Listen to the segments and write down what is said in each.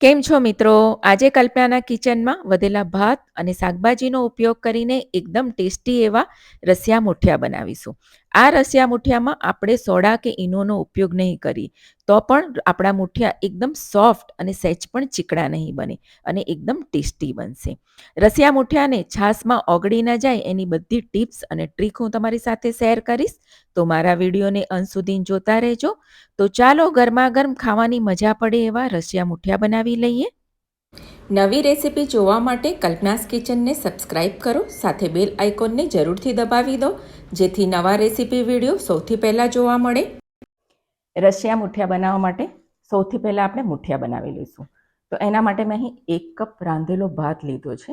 કેમ છો મિત્રો? આજે કલ્પનાના કિચનમાં વધેલા ભાત અને શાકભાજીનો ઉપયોગ કરીને એકદમ ટેસ્ટી એવા રસિયા મુઠિયા બનાવીશું. આ રસિયા મુઠિયામાં આપણે સોડા કે ઈનોનો ઉપયોગ નહીં કરી, તો પણ આપણા મુઠિયા એકદમ સોફ્ટ અને સહેજ પણ ચીકણા નહીં બને અને એકદમ ટેસ્ટી બનશે. રસિયા મુઠિયાને છાશમાં ઓગળી ન જાય એની બધી ટિપ્સ અને ટ્રીક હું તમારી સાથે શેર કરીશ, તો મારા વિડીયોને અંત સુધી જોતા રહેજો. તો ચાલો ગરમા ગરમ ખાવાની મજા પડે એવા રસિયા મુઠિયા બનાવી લઈએ. નવી રેસીપી જોવા માટે કલ્પનાસ કિચનને સબસ્ક્રાઇબ કરો, સાથે બેલ આઇકોનને જરૂરથી દબાવી દો, જેથી નવા રેસીપી વીડિયો સૌથી પહેલાં જોવા મળે. રશિયા મુઠિયા બનાવવા માટે સૌથી પહેલાં આપણે મુઠિયા બનાવી લઈશું. તો એના માટે મેં અહીં એક કપ રાંધેલો ભાત લીધો છે.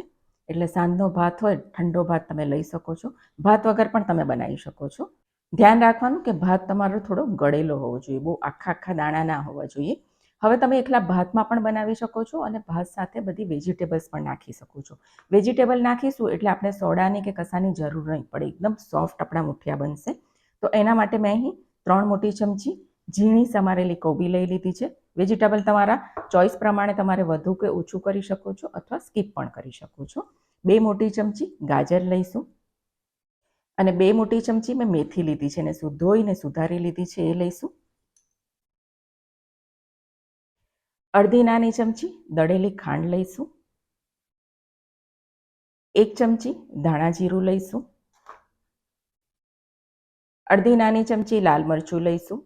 એટલે સાંજનો ભાત હોય, ઠંડો ભાત તમે લઈ શકો છો. ભાત વગર પણ તમે બનાવી શકો છો. ધ્યાન રાખવાનું કે ભાત તમારો થોડો ગળેલો હોવો જોઈએ, બહુ આખા આખા દાણા ના હોવા જોઈએ. હવે તમે એકલા ભાતમાં પણ બનાવી શકો છો અને ભાત સાથે બધી વેજીટેબલ્સ પણ નાખી શકો છો. વેજીટેબલ નાખીશું એટલે આપણે સોડાની કે કસાની જરૂર નહીં પડે. એકદમ સોફ્ટ આપણા મુઠિયા બનશે. તો એના માટે મેં અહીં ત્રણ મોટી ચમચી ઝીણી સમારેલી કોબી લઈ લીધી છે. વેજીટેબલ તમારા ચોઈસ પ્રમાણે તમારે વધુ કે ઓછું કરી શકો છો અથવા સ્કીપ પણ કરી શકો છો. બે મોટી ચમચી ગાજર લઈશું. અને બે મોટી ચમચી મેં મેથી લીધી છે. અને ધોઈને સુધારી લીધી છે એ લઈશું. અડધી નાની ચમચી દળેલી ખાંડ લઈશું. એક ચમચી ધાણા જીરું લઈશું. અડધી નાની ચમચી લાલ મરચું લઈશું.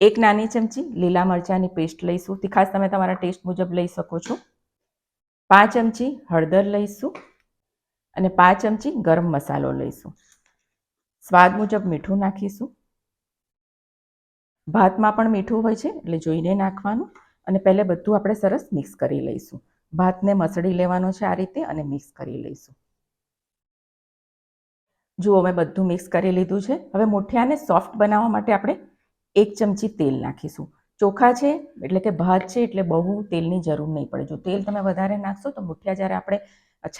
એક નાની ચમચી લીલા મરચાંની પેસ્ટ લઈશું. તે ખાસ તમે તમારા ટેસ્ટ મુજબ લઈ શકો છો. પાંચ ચમચી હળદર લઈશું અને પાંચ ચમચી ગરમ મસાલો લઈશું. સ્વાદ મુજબ મીઠું નાખીશું. ભાતમાં પણ મીઠું હોય છે, એટલે જોઈને નાખવાનું. અને પહેલે બધું આપણે સરસ મિક્સ કરી લઈશું. ભાતને મસળી લેવાનો છે આ રીતે અને મિક્સ કરી લઈશું. જુઓ, મેં બધું મિક્સ કરી લીધું છે. હવે મુઠિયાને સોફ્ટ બનાવવા માટે આપણે એક ચમચી તેલ નાખીશું. ચોખા છે, એટલે કે ભાત છે, એટલે બહુ તેલની જરૂર નહીં પડે. જો તેલ તમે વધારે નાખશો, તો મુઠિયા જ્યારે આપણે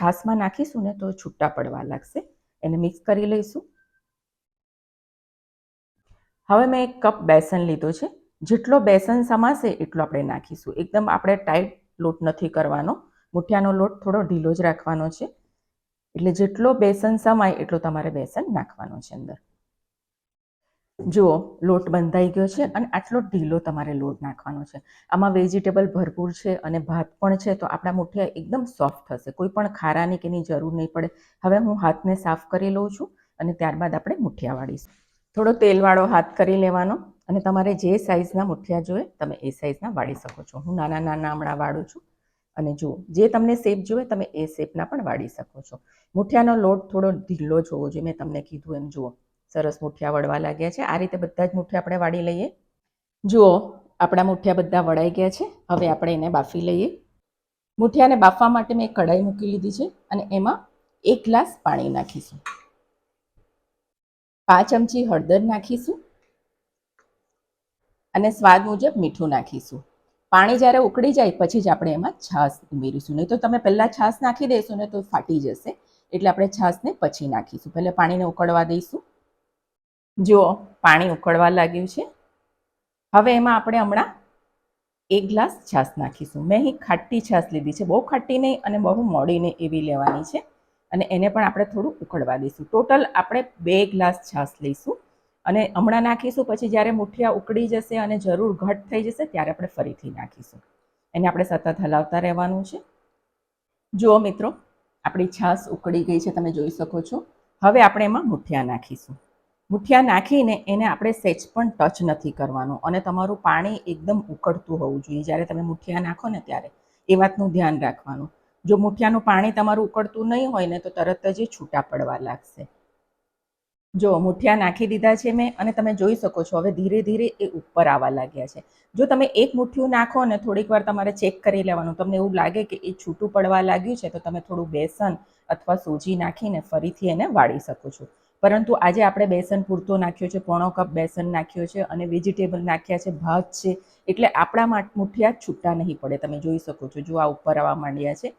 છાશમાં નાખીશું ને, તો છૂટા પડવા લાગશે. એને મિક્સ કરી લઈશું. હવે મેં એક કપ બેસન લીધો છે. જેટલો બેસન સમાશે એટલો આપણે નાખીશું. એકદમ આપણે ટાઈટ લોટ નથી કરવાનો. મુઠિયાનો લોટ થોડો ઢીલો જ રાખવાનો છે. એટલે જેટલો બેસન સમાય એટલો તમારે બેસન નાખવાનો છે અંદર. જુઓ, લોટ બંધાઈ ગયો છે અને આટલો ઢીલો તમારે લોટ નાખવાનો છે. આમાં વેજીટેબલ ભરપૂર છે અને ભાત પણ છે તો આપણા મુઠિયા એકદમ સોફ્ટ થશે. કોઈ પણ ખારાની કે એની જરૂર નહીં પડે. હવે હું હાથને સાફ કરી લઉં છું અને ત્યારબાદ આપણે મુઠિયા વાળીશું. થોડો તેલવાળો હાથ કરી લેવાનો અને તમારે જે સાઇઝના મુઠિયા જોઈએ તમે એ સાઇઝના વાળી શકો છો. હું નાના નાના હમણાં વાળું છું અને જુઓ, જે તમને શેપ જોઈએ તમે એ શેપના પણ વાળી શકો છો. મુઠિયાનો લોટ થોડો ઢીલો જ હોવો જોઈએ. મેં તમને કીધું એમ, જુઓ, સરસ મુઠિયા વળવા લાગ્યા છે. આ રીતે બધા જ મુઠિયા આપણે વાળી લઈએ. જુઓ, આપણા મુઠિયા બધા વળાઈ ગયા છે. હવે આપણે એને બાફી લઈએ. મુઠિયાને બાફવા માટે મેં કઢાઈ મૂકી લીધી છે અને એમાં એક ગ્લાસ પાણી નાખીશું. પાંચ ચમચી હળદર નાખીશું અને સ્વાદ મુજબ મીઠું નાખીશું. પાણી જ્યારે ઉકળી જાય પછી જ આપણે એમાં છાશ ઉમેરીશું. નહીં તો તમે પહેલાં છાશ નાખી દેશો ને તો ફાટી જશે. એટલે આપણે છાશને પછી નાખીશું. પહેલાં પાણીને ઉકળવા દઈશું. જુઓ, પાણી ઉકળવા લાગ્યું છે. હવે એમાં આપણે હમણાં એક ગ્લાસ છાશ નાખીશું. મેં અહીં ખાટી છાશ લીધી છે. બહુ ખાટી નહીં અને બહુ મોડી નહીં એવી લેવાની છે. અને એને પણ આપણે થોડું ઉકળવા દઈશું. ટોટલ આપણે બે ગ્લાસ છાશ લઈશું અને હમણાં નાખીશું, પછી જ્યારે મુઠિયા ઉકળી જશે અને જરૂર ઘટ થઈ જશે ત્યારે આપણે ફરીથી નાખીશું. એને આપણે સતત હલાવતા રહેવાનું છે. જુઓ મિત્રો, આપણી છાશ ઉકળી ગઈ છે, તમે જોઈ શકો છો. હવે આપણે એમાં મુઠિયા નાખીશું. મુઠિયા નાખીને એને આપણે સેચ પણ ટચ નથી કરવાનું અને તમારું પાણી એકદમ ઉકળતું હોવું જોઈએ. જ્યારે તમે મુઠિયા નાખો ને ત્યારે એ વાતનું ધ્યાન રાખવાનું. જો મુઠિયાનું પાણી તમારું ઉકળતું નહીં હોય ને, તો તરત જ એ છૂટા પડવા લાગશે. જો મુઠિયા નાખી દીધા છે મેં, અને તમે જોઈ શકો છો, હવે ધીરે ધીરે એ ઉપર આવવા લાગ્યા છે. જો તમે એક મુઠ્ઠિયું નાખો ને થોડીક વાર તમારે ચેક કરી લેવાનું, તમને એવું લાગે કે એ છૂટું પડવા લાગ્યું છે, તો તમે થોડું બેસન અથવા સોજી નાખીને ફરીથી એને વાળી શકો છો. પરંતુ આજે આપણે બેસન પૂરતો નાખ્યો છે, પોણો કપ બેસન નાખ્યો છે, અને વેજીટેબલ નાખ્યા છે, ભાત છે, એટલે આપણા મુઠિયા છૂટા નહીં પડે, તમે જોઈ શકો છો, જો આ ઉપર આવવા માંડ્યા છે.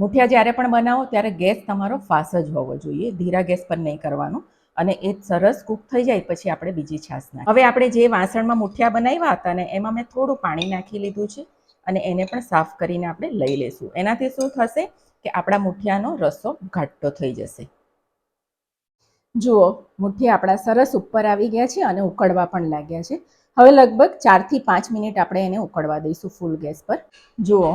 મુઠિયા જ્યારે પણ બનાવો ત્યારે ગેસ તમારો ફાસ્ટ જ હોવો જોઈએ. ધીરા ગેસ પર નહીં કરવાનું અને એ સરસ કૂક થઈ જાય પછી આપણે બીજી છાશ નાખી. હવે આપણે જે વાસણમાં મુઠિયા બનાવ્યા હતા ને એમાં મેં થોડું પાણી નાખી લીધું છે અને એને પણ સાફ કરીને આપણે લઈ લેશું. એનાથી શું થશે કે આપણા મુઠિયાનો રસો ઘાટો થઈ જશે. જુઓ મુઠ્ઠી આપણા સરસ ઉપર આવી ગયા છે અને ઉકળવા પણ લાગ્યા છે. હવે લગભગ ચારથી પાંચ મિનિટ આપણે એને ઉકળવા દઈશું ફૂલ ગેસ પર. જુઓ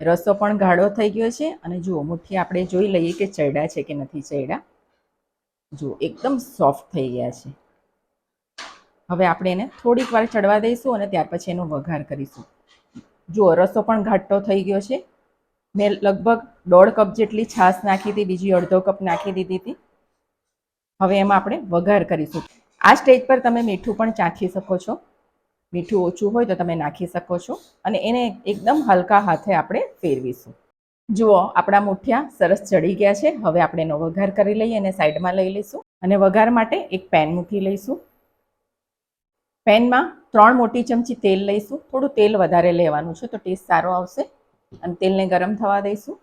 રસો પણ ગાઢો થઈ ગયો છે અને જુઓ, મુઠ્ઠી આપણે જોઈ લઈએ કે ચડ્યા છે કે નથી ચડ્યા. જુઓ, એકદમ સોફ્ટ થઈ ગયા છે. હવે આપણે એને થોડીક વાર ચડવા દઈશું અને ત્યાર પછી એનો વઘાર કરીશું. જુઓ, રસો પણ ઘાટો થઈ ગયો છે. મેં લગભગ દોઢ કપ જેટલી છાશ નાખી હતી, બીજી અડધો કપ નાખી દીધી હતી. હવે એમાં આપણે વઘાર કરીશું. આ સ્ટેજ પર તમે મીઠું પણ ચાખી શકો છો. મીઠું ઓછું હોય તો તમે નાખી શકો છો અને એને એકદમ હલકા હાથે આપણે ફેરવીશું. જુઓ, આપણા મુઠિયા સરસ ચડી ગયા છે. હવે આપણે એનો વઘાર કરી લઈએ અને સાઈડમાં લઈ લઈશું અને વઘાર માટે એક પેન મૂકી લઈશું. પેનમાં ત્રણ મોટી ચમચી તેલ લઈશું. થોડું તેલ વધારે લેવાનું છે તો ટેસ્ટ સારો આવશે. અને તેલને ગરમ થવા દઈશું.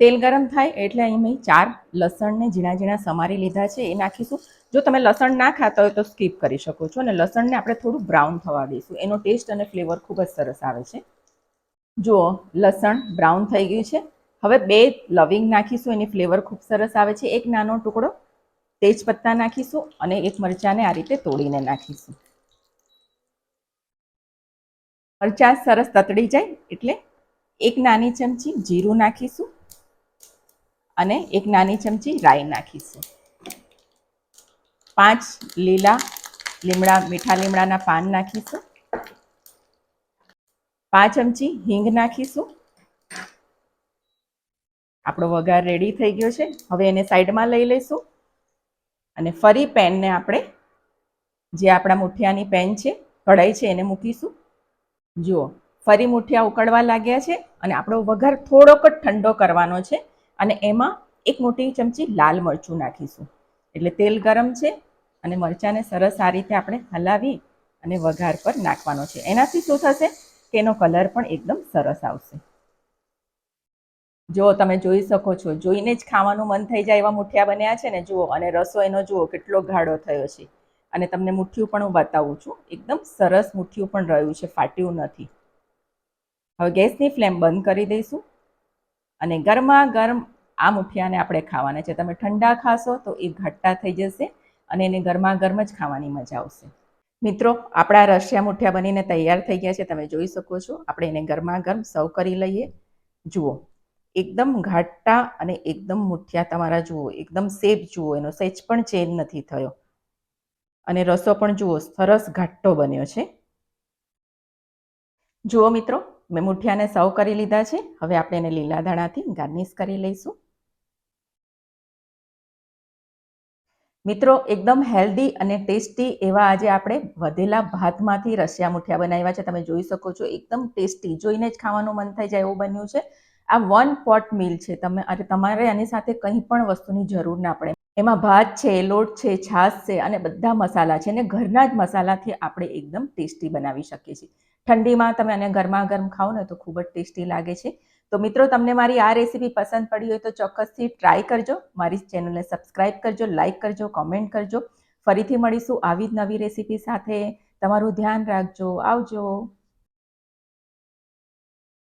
તેલ ગરમ થાય એટલે અહીં મેં ચાર લસણને ઝીણા ઝીણા સમારી લીધા છે. એ નાખીશું. જો તમે લસણ ના ખાતા હોય તો સ્કીપ કરી શકો છો અને લસણને આપણે થોડું બ્રાઉન થવા દઈશું. એનો ટેસ્ટ અને ફ્લેવર ખૂબ જ સરસ આવે છે. જુઓ, લસણ બ્રાઉન થઈ ગયું છે. હવે બે લવિંગ નાખીશું. એની ફ્લેવર ખૂબ સરસ આવે છે. એક નાનો ટુકડો તેજપત્તા નાખીશું અને એક મરચાંને આ રીતે તોડીને નાખીશું. મરચાં સરસ તતડી જાય એટલે એક નાની ચમચી જીરું નાખીશું. અને એક નાની ચમચી રાઈ નાખીશું. પાંચ લીલા લીમડા, મીઠા લીમડાના પાન નાખીશું. પાંચ ચમચી હિંગ નાખીશું. આપણો વઘાર રેડી થઈ ગયો છે. હવે એને સાઈડમાં લઈ લઈશું. અને ફરી પેનને આપણે, જે આપણા મુઠિયાની પેન છે, કઢાઈ છે, એને મૂકીશું. જુઓ, ફરી મુઠિયા ઉકળવા લાગ્યા છે અને આપણો વઘાર થોડોક જ ઠંડો કરવાનો છે. અને એમાં એક મોટી ચમચી લાલ મરચું નાખીશું. એટલે તેલ ગરમ છે અને મરચાંને સરસ આ રીતે આપણે હલાવી અને વઘાર પર નાખવાનો છે. એનાથી શું થશે કે એનો કલર પણ એકદમ સરસ આવશે. જો તમે જોઈ શકો છો. જોઈને જ ખાવાનું મન થઈ જાય એવા મુઠિયા બન્યા છે ને. જુઓ, અને રસો એનો જુઓ, કેટલો ગાઢો થયો છે. અને તમને મુઠ્ઠિયું પણ હું બતાવું છું. એકદમ સરસ મુઠ્ઠિયું પણ રહ્યું છે, ફાટ્યું નથી. હવે ગેસની ફ્લેમ બંધ કરી દઈશું. અને ગરમા ગરમ આ મુઠિયાને આપણે ખાવાના છે. તમે ઠંડા ખાશો તો એ ઘટ્ટા થઈ જશે અને એને ગરમા ગરમ જ ખાવાની મજા આવશે. મિત્રો, આપણા રશિયા મુઠિયા બનીને તૈયાર થઈ ગયા છે. તમે જોઈ શકો છો. આપણે એને ગરમા ગરમ સર્વ કરી લઈએ. જુઓ, એકદમ ઘાટા અને એકદમ મુઠિયા તમારા જુઓ, એકદમ સેફ જુઓ. એનો સેજ પણ ચેન્જ નથી થયો. અને રસો પણ જુઓ, સરસ ઘાટો બન્યો છે. જુઓ મિત્રો મેં મુઠિયાને સર્વ કરી લીધા છે. હવે આપણે એને લીલા ધાણાથી ગાર્નિશ કરી લઈશું. મિત્રો, એકદમ હેલ્ધી અને ટેસ્ટી એવા આજે આપણે વધેલા ભાતમાંથી રશિયા મુઠિયા બનાવ્યા છે. તમે જોઈ શકો છો, એકદમ ટેસ્ટી. જોઈને જ ખાવાનું મન થઈ જાય એવું બન્યું છે. આ વન પોટ મીલ છે. તમે અને તમારે આની સાથે કંઈ પણ વસ્તુની જરૂર ના પડે. એમાં ભાત છે, લોટ છે, છાશ છે અને બધા મસાલા છે. અને ઘરના જ મસાલાથી આપણે એકદમ ટેસ્ટી બનાવી શકીએ છીએ. ઠંડીમાં તમે આને ગરમા ગરમ ખાઓ ને તો ખૂબ જ ટેસ્ટી લાગે છે. તો મિત્રો, તમને મારી આ રેસીપી પસંદ પડી હોય તો ચોક્કસથી ટ્રાય કરજો. મારી ચેનલને સબસ્ક્રાઇબ કરજો, લાઇક કરજો, કોમેન્ટ કરજો. ફરીથી મળીશું આવી જ નવી રેસીપી સાથે. તમારું ધ્યાન રાખજો. આવજો.